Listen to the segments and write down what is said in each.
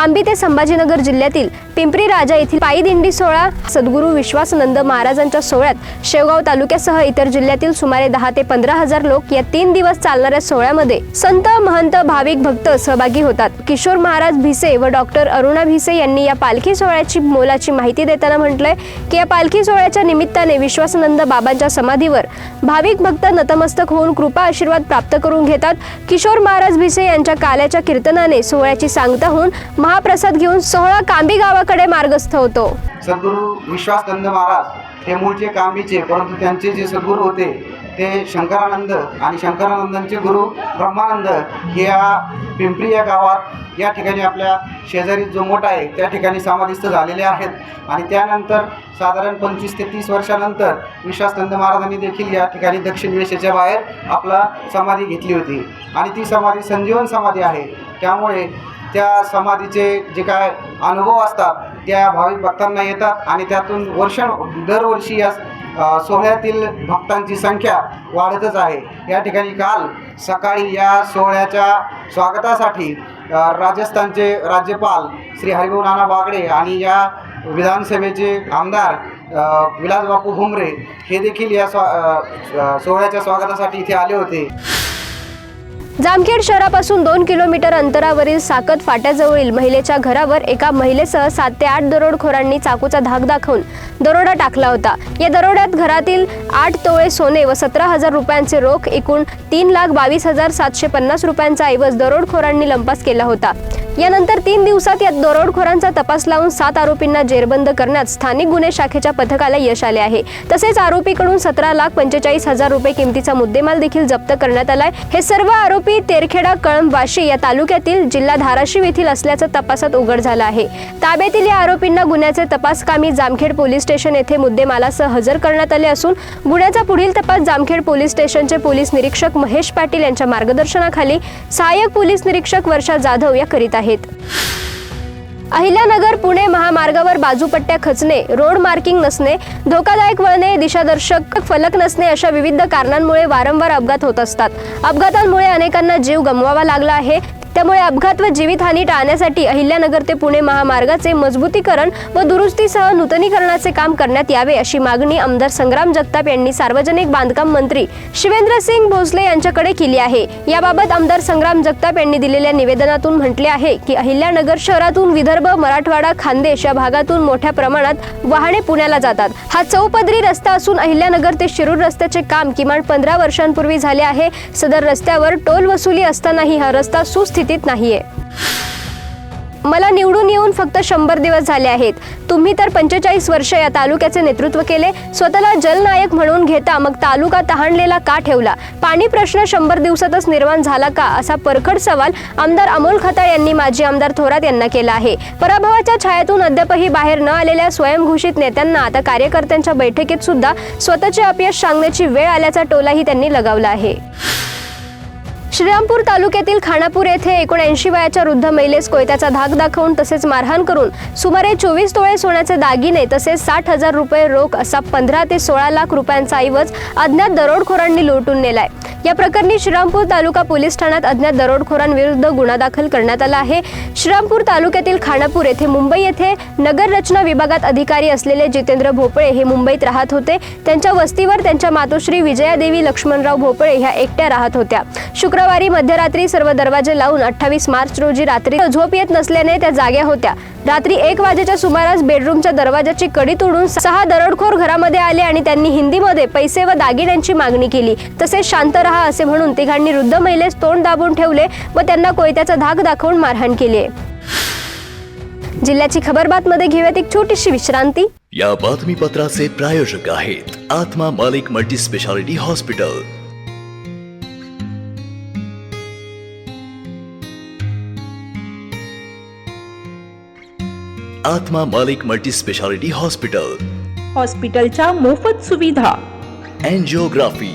कांबी ते संभाजीनगर जिल्ह्यातील पिंपरी राजा येथील पायी दिंडी सोहळा सद्गुरू विश्वासनंद महाराजांच्या सोहळ्यात शेवगाव तालुक्यासह इतर जिल्ह्यातील सुमारे दहा ते पंधरा हजार लोक या तीन दिवस चालणाऱ्या सोहळ्यामध्ये संत महंत भाविक भक्त सहभागी होतात. किशोर महाराज भिसे व डॉक्टर अरुणा भिसे यांनी या पालखी सोहळ्याची मोलाची माहिती देताना म्हटलंय की या पालखी सोहळ्याच्या निमित्ताने विश्वासानंद बाबांच्या समाधीवर भाविक भक्त नतमस्तक होऊन कृपा आशीर्वाद प्राप्त करून घेतात. किशोर महाराज भिसे यांच्या काल्याच्या कीर्तनाने सोहळ्याची सांगता होऊन महाप्रसाद घेऊन सोहळा कांबी गावाकडे मार्गस्थ होतो. सद्गुरू विश्वासनंद महाराज हे मूळचे कांबीचे परंतु त्यांचे जे सद्गुरू होते ते शंकरानंद आणि शंकरानंदांचे गुरु ब्रह्मानंद या पिंपरी या गावात या ठिकाणी आपल्या शेजारी जो मोठा आहे त्या ठिकाणी समाधिस्थ झालेले आहेत. आणि त्यानंतर साधारण पंचवीस ते तीस वर्षानंतर विश्वासनंद महाराजांनी देखील या ठिकाणी दक्षिण वेशेच्या बाहेर आपला समाधी घेतली होती. आणि ती समाधी संजीवन समाधी आहे. त्यामुळे त्या समाधीचे जे काय अनुभव असतात त्या भाविक भक्तांना येतात आणि त्यातून वर्ष दरवर्षी या सोहळ्यातील भक्तांची संख्या वाढतच आहे. या ठिकाणी काल सकाळी या सोहळ्याच्या स्वागतासाठी राजस्थानचे राज्यपाल श्री हरिभाऊ नाना बागडे आणि या विधानसभेचे आमदार अ, विलासबापू भुमरे हे देखील या स्वा सोहळ्याच्या स्वागतासाठी इथे आले होते. जामखेड शहरापासून दोन किलोमीटर अंतरावरील साकत फाट्याजवळील महिलेच्या घरावर एका महिलेसह सात ते आठ दरोडखोरांनी चाकूचा धाक दाखवून दरोडा टाकला होता. या दरोड्यात घरातील आठ तोळे सोने व सतरा हजार रुपयांचे रोख एकूण तीन लाख बावीस हजार सातशे पन्नास रुपयांचा ऐवज दरोडखोरांनी लंपास केला होता. यानंतर तीन दिवसात या दरोडखोरांचा तपास लावून सात आरोपींना जेरबंद करण्यात स्थानिक गुन्हे शाखेच्या पथकाला यश आले आहे. तसेच आरोपीकडून सतरा लाख पंचेचाळीस हजार रुपये किमतीचा मुद्देमाल देखील जप्त करण्यात आलाय. हे सर्व आरोपी तेरखेडा कळंब वाशी या तालुक्यातील जिल्हा धाराशिव येथील असल्याचं तपासात उघड झालं आहे. ताब्यातील या आरोपींना गुन्ह्याचे तपास कामी जामखेड पोलीस स्टेशन येथे मुद्देमालासह हजर करण्यात आले असून गुन्ह्याचा पुढील तपास जामखेड पोलीस स्टेशनचे पोलीस निरीक्षक महेश पाटील यांच्या मार्गदर्शनाखाली सहाय्यक पोलीस निरीक्षक वर्षा जाधव या करीत आहेत. अहिल्यानगर पुणे महामार्गावर बाजूपट्ट्या खचणे रोड मार्किंग नसणे धोकादायक वळणे दिशादर्शक फलक नसणे अशा विविध कारणांमुळे वारंवार अपघात होत असतात. अपघातांमुळे अनेकांना जीव गमवावा लागला आहे. त्यामुळे अपघात व जीवितहानी टाळण्यासाठी अहिल्यानगर ते पुणे महामार्गाचे मजबूतीकरण व दुरुस्तीसह नूतनीकरणाचे काम करण्यात यावे अशी मागणी आमदार संग्राम जगताप यांनी सार्वजनिक बांधकाम मंत्री शिवेंद्रसिंग भोसले यांच्याकडे केली आहे. याबाबत आमदार संग्राम जगताप यांनी दिलेल्या निवेदनातून म्हटले आहे की अहिल्यानगर शहरातून विदर्भ मराठवाडा खानदेश या भागातून मोठ्या प्रमाणात वाहने पुण्याला जातात. हा चौपदरी रस्ता असून अहिल्यानगर ते शिरूर रस्त्याचे काम किमान पंधरा वर्षांपूर्वी झाले आहे. सदर रस्त्यावर टोल वसुली असतानाही हा रस्ता स्थितीत नाहीये. मला निवडून येऊन फक्त शंभर दिवस झाले आहेत. तुम्ही तर पंचेचाळीस वर्ष या तालुक्याचे नेतृत्व केले. स्वतःला जलनायक म्हणून घेता मग तालुका तहानलेला का ठेवला? पाणी प्रश्न शंभर दिवसातच निर्माण झाला का? असा परखड सवाल आमदार अमोल खताळ यांनी माजी आमदार थोरात यांना केला आहे. पराभवाच्या छायातून अद्यापही बाहेर न आलेल्या स्वयंघोषित नेत्यांना आता कार्यकर्त्यांच्या बैठकीत सुद्धा स्वतःचे अपयश सांगण्याची वेळ आल्याचा टोलाही त्यांनी लगावला आहे. श्रीरामपूर तालुक्यातील खानापूर येथे एकोणऐंशी वयाच्या वृद्ध महिलेस कोयत्याचा धाक दाखवून तसेच मारहाण करून सुमारे चोवीस तोळे सोन्याचे दागिने तसेच साठ हजार रुपये रोख असा पंधरा ते सोळा लाख रुपयांचा ऐवज अज्ञात दरोडखोरांनी लुटून नेलाय. या प्रकरणी श्रीरामपूर तालुका पोलीस ठाण्यात अज्ञात दरोडखोरांविरुद्ध गुन्हा दाखल करण्यात आला आहे. श्रीरामपूर तालुक्यातील खानापूर येथे मुंबई येथे नगर रचना विभागात अधिकारी असलेले जितेंद्र भोपळे हे मुंबईत राहत होते. त्यांच्या वस्तीवर त्यांच्या मातोश्री विजयादेवी लक्ष्मणराव भोपळे ह्या एकट्या राहत होत्या. शुक्रवारी मध्यरात्री सर्व दरवाजे लावून अठ्ठावीस मार्च रोजी रात्री झोप येत नसल्याने त्या जाग्या होत्या. रात्री एक वाजेच्या सुमारास बेडरूमच्या दरवाजाची कडी तोडून सहा दरोडखोर घरामध्ये आले आणि त्यांनी हिंदीमध्ये पैसे व दागिन्यांची मागणी केली. तसेच शांत रहा असे म्हणून तिघांनी वृद्ध महिलेस तोंड दाबून ठेवले व त्यांना कोयत्याचा धाक दाखवून मारहाण केली. आहे जिल्ह्याची खबर बातमध्ये घेऊयात एक छोटीशी विश्रांती. या बातमीपत्राचे प्रायोजक आहेत आत्मा मालिक मल्टी स्पेशालिटी हॉस्पिटल. आत्मा मालिक मल्टी स्पेशालिटी हॉस्पिटल. हॉस्पिटलच्या मोफत सुविधा. अँजिओग्राफी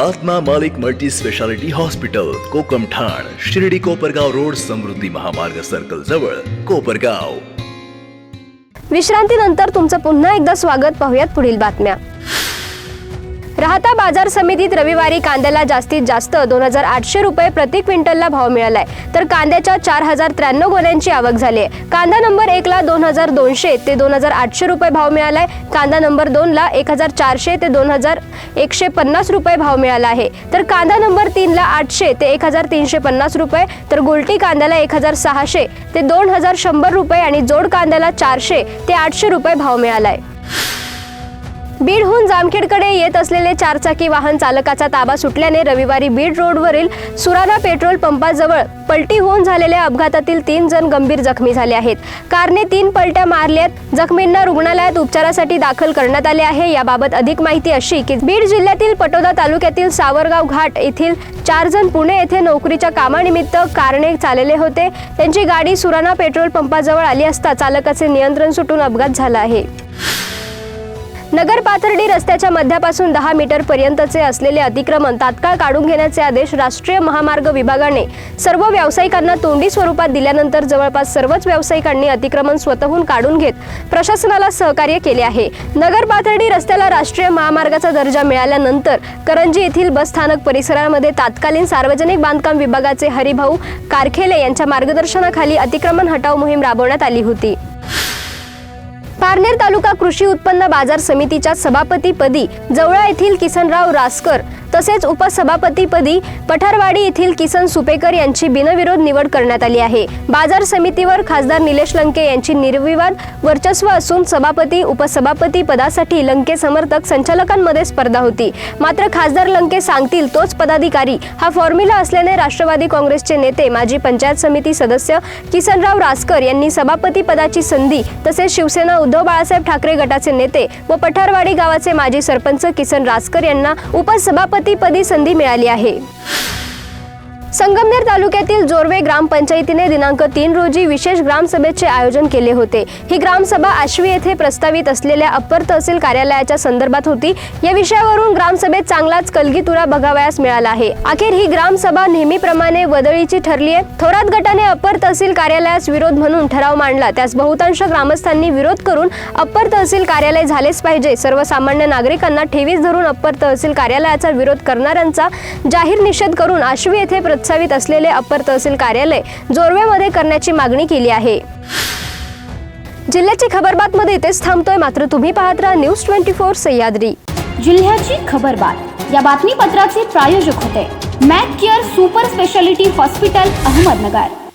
आत्मा मालिक मल्टी स्पेशालिटी हॉस्पिटल कोकम ठाण शिर्डी कोपरगाव रोड समृद्धी महामार्ग सर्कल जवळ कोपरगाव. विश्रांतीनंतर तुमचं पुन्हा एकदा स्वागत पाहूयात पुढील बातम्या. राहता बाजार समितीत रविवारी कांद्याला जास्तीत जास्त दोन हजार आठशे रुपये प्रति क्विंटलला भाव मिळालाय. तर कांद्याच्या चार हजार त्र्याण्णव गोण्यांची आवक झाली आहे. कांदा नंबर एकला दोन हजार दोनशे ते दोन हजार आठशे रुपये भाव मिळालाय. कांदा नंबर दोनला एक हजार चारशे ते दोन हजार एकशे पन्नास रुपये भाव मिळाला आहे. तर कांदा नंबर तीनला आठशे ते एक हजार तीनशे पन्नास रुपये तर गुलटी कांद्याला एक हजार सहाशे ते दोन हजार शंभर रुपये आणि जोड कांद्याला चारशे ते आठशे रुपये भाव मिळालाय. बीडहून जामखेडकडे येत असलेले चारचाकी वाहन चालकाचा ताबा सुटल्याने रविवारी बीड रोडवरील सुराणा पेट्रोल पंपाजवळ पलटी होऊन झालेल्या अपघातातील तीन जण गंभीर जखमी झाले आहेत. कारने तीन पलट्या मारल्यात. जखमींना रुग्णालयात उपचारासाठी दाखल करण्यात आले आहे. याबाबत अधिक माहिती अशी की बीड जिल्ह्यातील पटोदा तालुक्यातील सावरगाव घाट येथील चार जण पुणे येथे नोकरीच्या कामानिमित्त कारने चालले होते. त्यांची गाडी सुराणा पेट्रोल पंपाजवळ आली असता चालकाचे नियंत्रण सुटून अपघात झाला आहे. नगर पाथर्डी रस्त्याच्या मध्यापासून दहा मीटर पर्यंतचे असलेले अतिक्रमण तात्काळ काढून घेण्याचे आदेश राष्ट्रीय महामार्ग विभागाने सर्व व्यावसायिकांना तोंडी स्वरूपात दिल्यानंतर जवळपास सर्वच व्यावसायिकांनी अतिक्रमण स्वतःहून काढून घेत प्रशासनाला सहकार्य केले आहे. नगर पाथर्डी रस्त्याला राष्ट्रीय महामार्गाचा दर्जा मिळाल्यानंतर करंजी येथील बस स्थानक परिसरामध्ये तात्कालीन सार्वजनिक बांधकाम विभागाचे हरिभाऊ कारखेले यांच्या मार्गदर्शनाखाली अतिक्रमण हटाव मोहीम राबवण्यात आली होती. पारनेर तालुका कृषी उत्पन्न बाजार समितीच्या सभापतीपदी जवळा येथील किसनराव रासकर तसेच उपसभापतीपदी पठारवाडी येथील किसन सुपेकर यांची बिनविरोध निवड करण्यात आली आहे. बाजार समितीवर खासदार निलेश लंके यांची निर्विवाद वर्चस्व असून सभापती उपसभापती पदासाठी लंके समर्थक संचालकांमध्ये स्पर्धा होती. मात्र खासदार लंके सांगतील तोच पदाधिकारी. हा फॉर्म्युला असल्याने राष्ट्रवादी काँग्रेसचे नेते माजी पंचायत समिती सदस्य किसनराव रासकर यांनी सभापती पदाची संधी तसेच शिवसेना उद्धव बाळासाहेब ठाकरे गटाचे नेते व पठारवाडी गावाचे माजी सरपंच किसन रासकर यांना उपसभापती उपसभापतीपदी संधी मिळाली आहे? संगमनेर तालुक्यातील जोरवे ग्रामपंचायतीने दिनांक तीन रोजी विशेष ग्रामसभेचे आयोजन केले होते. ही ग्रामसभा आश्वी येथे प्रस्तावित असलेल्या अप्पर तहसील कार्यालयाच्या संदर्भात होती. या विषयावरून ग्रामसभेत चांगलाच कलगीतुरा बघावयास मिळाला आहे. अखेर ही ग्रामसभा नेहमीप्रमाणे वदळीची ठरली आहे. थोरात गटाने अप्पर तहसील कार्यालयास विरोध म्हणून ठराव मांडला. त्यास बहुतांश ग्रामस्थांनी विरोध करून अप्पर तहसील कार्यालय झालेच पाहिजे. सर्वसामान्य नागरिकांना ठेवीस धरून अप्पर तहसील कार्यालयाचा विरोध करणाऱ्यांचा जाहीर निषेध करून आश्वी येथे प्रस्तावित असलेले अप्पर तहसील कार्यालय जोरव्यामध्ये करण्याची मागणी केली आहे. जिल्ह्याची खबरबातमध्ये इथेच थांबतोय मात्र तुम्ही पाहत राहा न्यूज ट्वेंटी फोर सह्याद्री. जिल्ह्याची खबरबात. या बातमीपत्राचे प्रायोजक होते. Mac Care super speciality hospital Ahmednagar.